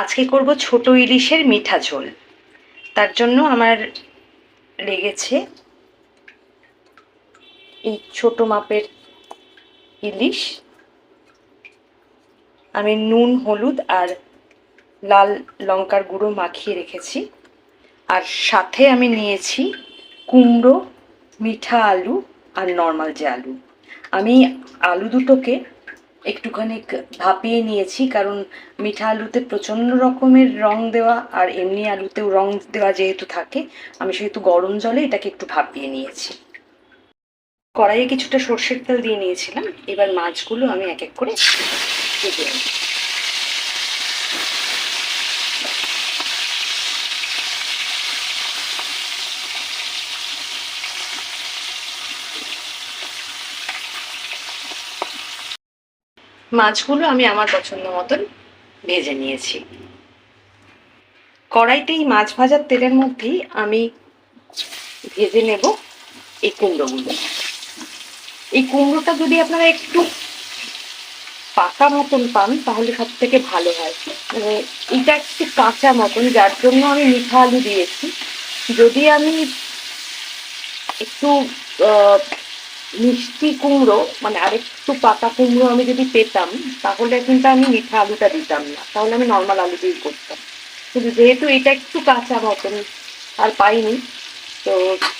আজকে করব ছোট ইলিশের মিঠা ঝোল। তার জন্য আমার লেগেছে এই ছোট মাপের ইলিশ। আমি নুন, হলুদ আর লাল লঙ্কার গুঁড়ো মাখিয়ে রেখেছি। আর সাথে আমি নিয়েছি কুমড়ো, মিঠা আলু আর নর্মাল যে আলু। আমি আলু দুটোকে একটুখানি ভাপিয়ে নিয়েছি, কারণ মিঠা আলুতে প্রচণ্ড রকমের রং দেওয়া আর এমনি আলুতেও রং দেওয়া যেহেতু থাকে, আমি সেহেতু গরম জলে এটাকে একটু ভাপিয়ে নিয়েছি। কড়াইয়ে কিছুটা সর্ষের তেল দিয়ে নিয়েছিলাম, এবার মাছগুলো আমি এক এক করে ভেজে নেব মাছগুলো আমি আমার পছন্দ মতন ভেজে নিয়েছি। কড়াইতেই মাছ ভাজার তেলের মধ্যেই আমি ভেজে নেব এই কুমড়োগুলো। এই কুমড়োটা যদি আপনারা একটু পাকা মতন পান, তাহলে সব থেকে ভালো হয়। মানে এটা একটু কাঁচা মতন, যার জন্য আমি মিঠা আলু দিয়েছি। যদি আমি একটু মিষ্টি কুমড়ো মানে আরেকটু পাকা কুমড়ো আমি যদি পেতাম, তাহলে কিন্তু আমি মিঠা আলুটা দিতাম না। তাহলে আমি নর্মাল আলু দিয়েই করতাম। কিন্তু যেহেতু এটা একটু কাঁচা মতন আর পাইনি, তো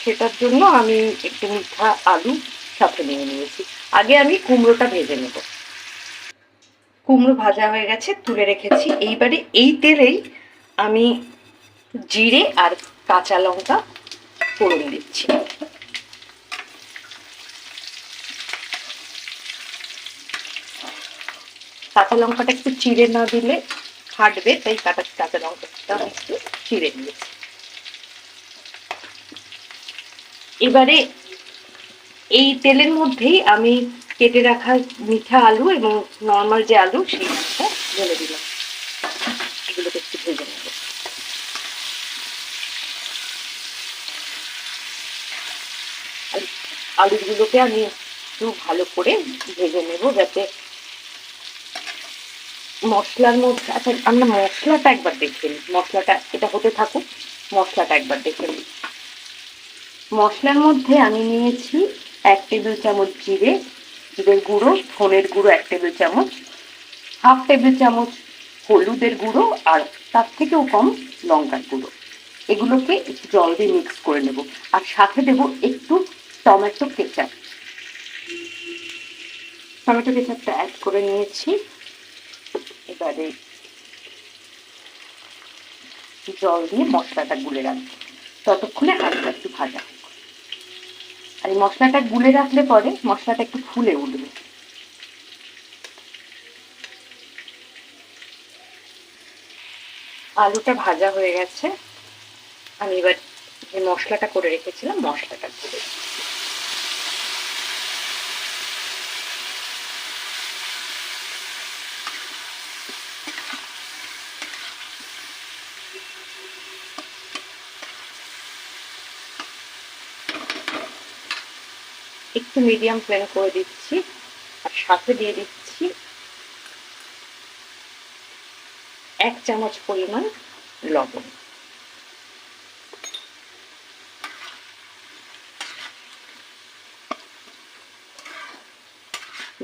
সেটার জন্য আমি একটু মিঠা আলু সাথে নিয়ে নিয়েছি। আগে আমি কুমড়োটা ভেজে নেব। কুমড়ো ভাজা হয়ে গেছে, তুলে রেখেছি। এইবারে এই তেলেই আমি জিরে আর কাঁচা লঙ্কা ফোড়ন দিচ্ছি। কাঁচা লঙ্কাটা একটু চিড়ে না দিলে ফাটবে, তাই কাঁচা কাঁচা লঙ্কাটা একটু চিড়ে নিয়েছি। এবারে এই তেলের মধ্যেই আমি কেটে রাখা মিঠা আলু এবং নর্মাল যে আলু, সেই সেইটা ঢেলে দিলাম। এগুলোকে একটু ভেজে নেব। আলুগুলোকে আমি একটু ভালো করে ভেজে নেব যাতে মশলার মধ্যে আচ্ছা আমরা মশলাটা একবার দেখে নিই। মশলাটা, এটা হতে থাকুক, মশলাটা একবার দেখে নিই। মশলার মধ্যে আমি নিয়েছি এক টেবিল চামচ জিরে, জিরের গুঁড়ো, ধনের গুঁড়ো এক টেবিল চামচ, হাফ টেবিল চামচ হলুদের গুঁড়ো আর তার থেকেও কম লঙ্কার গুঁড়ো। এগুলোকে একটু জল দিয়ে মিক্স করে নেব। আর সাথে দেব একটু টমেটো কেচাপ। টমেটো কেচাপটা অ্যাড করে নিয়েছি। এবারে জল দিয়ে মশলাটা গুলে রাখব। ততক্ষণে আলুটা একটু ভাজা আর এই মশলাটা গুলে রাখলে পরে মশলাটা একটু ফুলে উঠবে। আলুটা ভাজা হয়ে গেছে। আমি এবার যে মশলাটা করে রেখেছিলাম, মশলাটা গুলে একটু মিডিয়াম ফ্লেম করে দিচ্ছি, আর সাথে দিয়ে দিচ্ছি এক চামচ পরিমাণ লবণ।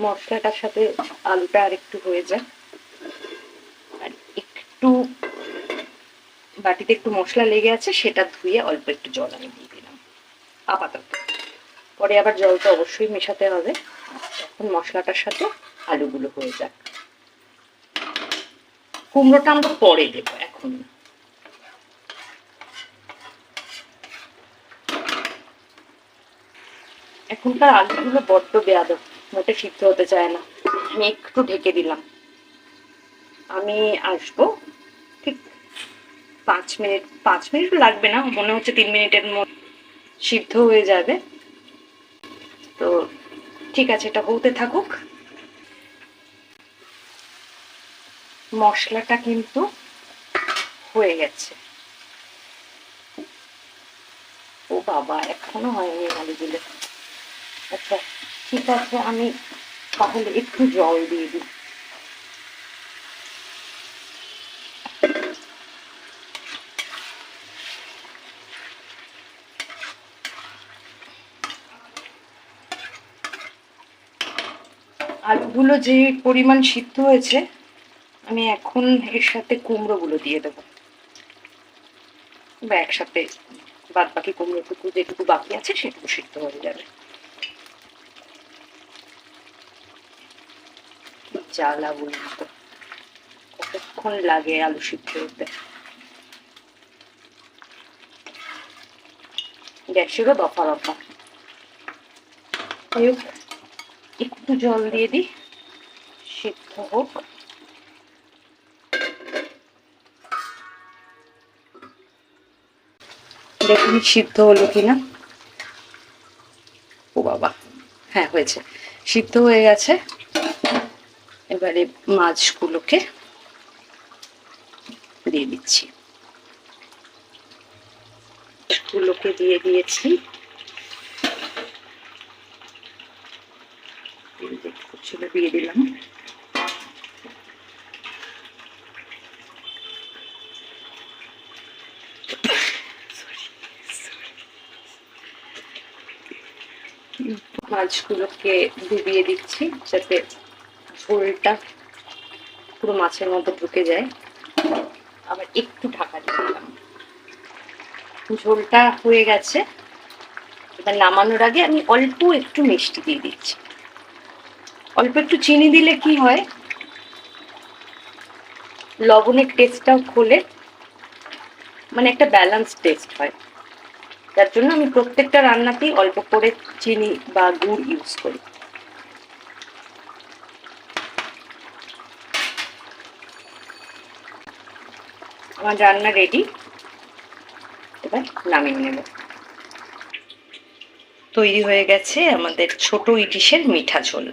মশলাটার সাথে আলুটা আর একটু হয়ে যায় আর একটু বাটিতে একটু মশলা লেগে আছে, সেটা ধুয়ে অল্প একটু জল আমি দিয়ে দিলাম। আপাতত। পরে আবার জলটা অবশ্যই মেশাতে হবে। এখন মশলাটার সাথে আলুগুলো হয়ে যাক। কুমড়োটা আমরা পরে দেবো এখন এখনকার আলুগুলো বড্ড বেয়াদ মোটে সিদ্ধ হতে চায় না। আমি একটু ঢেকে দিলাম। আমি আসব ঠিক পাঁচ মিনিট পাঁচ মিনিট লাগবে না, মনে হচ্ছে তিন মিনিটের মধ্যে সিদ্ধ হয়ে যাবে। ঠিক আছে, এটা হতে থাকুক। মশলাটা কিন্তু হয়ে গেছে। ও বাবা, এখনও হয়নি আলুগুলো আচ্ছা ঠিক আছে, আমি তাহলে একটু জল দিয়ে দিই। আলুগুলো যে পরিমাণ সিদ্ধ হয়েছে আমি এখন এর সাথে কুমড়োগুলো দিয়ে দেবো। বা একসাথে বাদ বাকি কুমড়োটুকু যেটুকু বাকি আছে সেটুকু সিদ্ধ হয়ে যাবে। জ্বালা বলুন কতক্ষণ লাগে আলু সিদ্ধ হতে? গ্যাসেরও দফা হোক, একটু জল দিয়ে দিই। সিদ্ধ হোক। দেখুন, সিদ্ধ হলো কিনা। ও বাবা হ্যাঁ হয়েছে। সিদ্ধ হয়ে গেছে। এবারে মাছগুলোকে দিয়ে দিচ্ছি। গুলোকে দিয়ে দিয়েছি। ছিল, দিয়ে দিলাম। মাছগুলোকে ডুবিয়ে দিচ্ছি যাতে ঝোলটা পুরো মাছের মধ্যে ঢুকে যায়। আবার একটু ঢাকা দিয়ে দিলাম। ঝোলটা হয়ে গেছে। এবার নামানোর আগে আমি অল্প একটু মিষ্টি দিয়ে দিচ্ছি। অল্প একটু চিনি দিলে কি হয়? লবণের টেস্টটাও খোলে। মানে একটা ব্যালেন্স টেস্ট হয়। যার জন্য আমি প্রত্যেকটা রান্নাতেই অল্প করে চিনি বা গুড় ইউজ করি। আমার রান্না রেডি এবার নামিয়ে নেব। তৈরি হয়ে গেছে আমাদের ছোট ইলিশের মিঠা ঝোল।